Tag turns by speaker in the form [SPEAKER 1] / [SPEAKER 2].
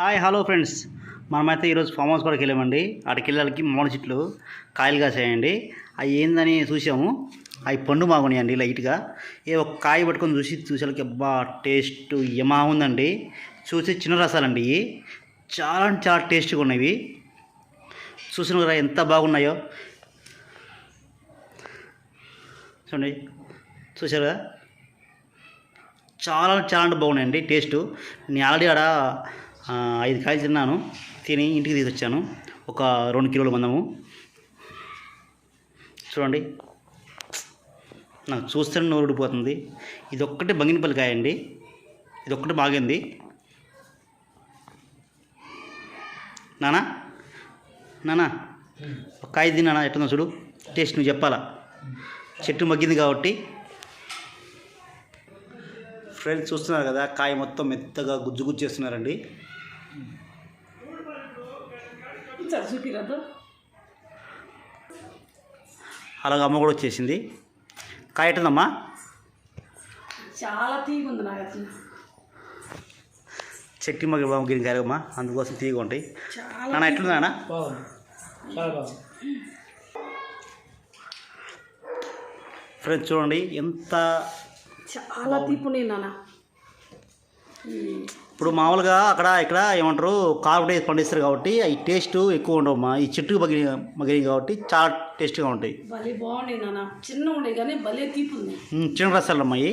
[SPEAKER 1] Hi hello friends. మనమైతే ఈరోజు farm house వరకు వెళ్ళామండి. అక్కడికి వెళ్ళాలకి మామిడి చెట్లు కాయలు కాసాయండి. అవి ఏందని చూసాము. అవి పండు మాగున్నాయండి లైట్గా. ఏ ఒక కాయ పట్టుకొని చూసి చూసేలకి అబ్బా టేస్ట్ యమా ఉందండి. చూసి చిన్న రసాలండి ఇవి. చాలా అంటే చాలా టేస్ట్గా ఉన్నాయి చూసిన కదా ఎంత బాగున్నాయో. చూడండి. చూసారు? కదా చాలా చాలా అంటే బాగున్నాయండి టేస్ట్. నేను ఆల్రెడీ ఆడ ఐదు కాయలు తిన్నాను. తిని ఇంటికి తీసుకొచ్చాను. ఒక రెండు కిలోలు మందము. చూడండి. నాకు చూస్తే నోరు ఊడిపోతుంది. ఇది ఒక్కటే బంగినపల్లి కాయ అండి. ఇది ఒక్కటే బాగింది నానా? నానా? ఒక కాయ తిన్నానా? ఎట్టుందో చూడు. టేస్ట్ నువ్వు చెప్పాలా? చెట్టు మగ్గింది కాబట్టి. ఫ్రెండ్స్ చూస్తున్నారు కదా కాయ మొత్తం మెత్తగా గుజ్జు గుజ్జు చేస్తున్నారండి.
[SPEAKER 2] చూపిరద్దు
[SPEAKER 1] అలాగ అమ్మ కూడా వచ్చేసింది. కాయ ఎట్టుందమ్మా
[SPEAKER 2] చాలా తీగ ఉంది నాకు
[SPEAKER 1] చెట్టు మగ్గి మగ్గిన కాయ అమ్మా అందుకోసం తీగ ఉంటాయి.
[SPEAKER 2] చాలా
[SPEAKER 1] నాన్న ఎట్లుంది నాన్న?
[SPEAKER 3] బాగుంది. చాలా బాగుంది.
[SPEAKER 1] ఫ్రెండ్స్ చూడండి ఎంత
[SPEAKER 2] చాలా తీపి ఉన్నాయి నాన్న.
[SPEAKER 1] ఇప్పుడు మామూలుగా అక్కడ ఇక్కడ ఏమంటారు కార్బోటేజ్ పండిస్తారు కాబట్టి ఈ టేస్ట్ ఎక్కువ ఉండవమ్మా ఈ చెట్టుకు మగ్గి మగ్గినాయి కాబట్టి చాలా టేస్ట్గా ఉంటాయి.
[SPEAKER 2] భలే బాగున్నాయి నాన్న. చిన్న ఉండే కానీ భలే తీపి ఉంది.
[SPEAKER 1] చిన్న రసాలు అమ్మాయి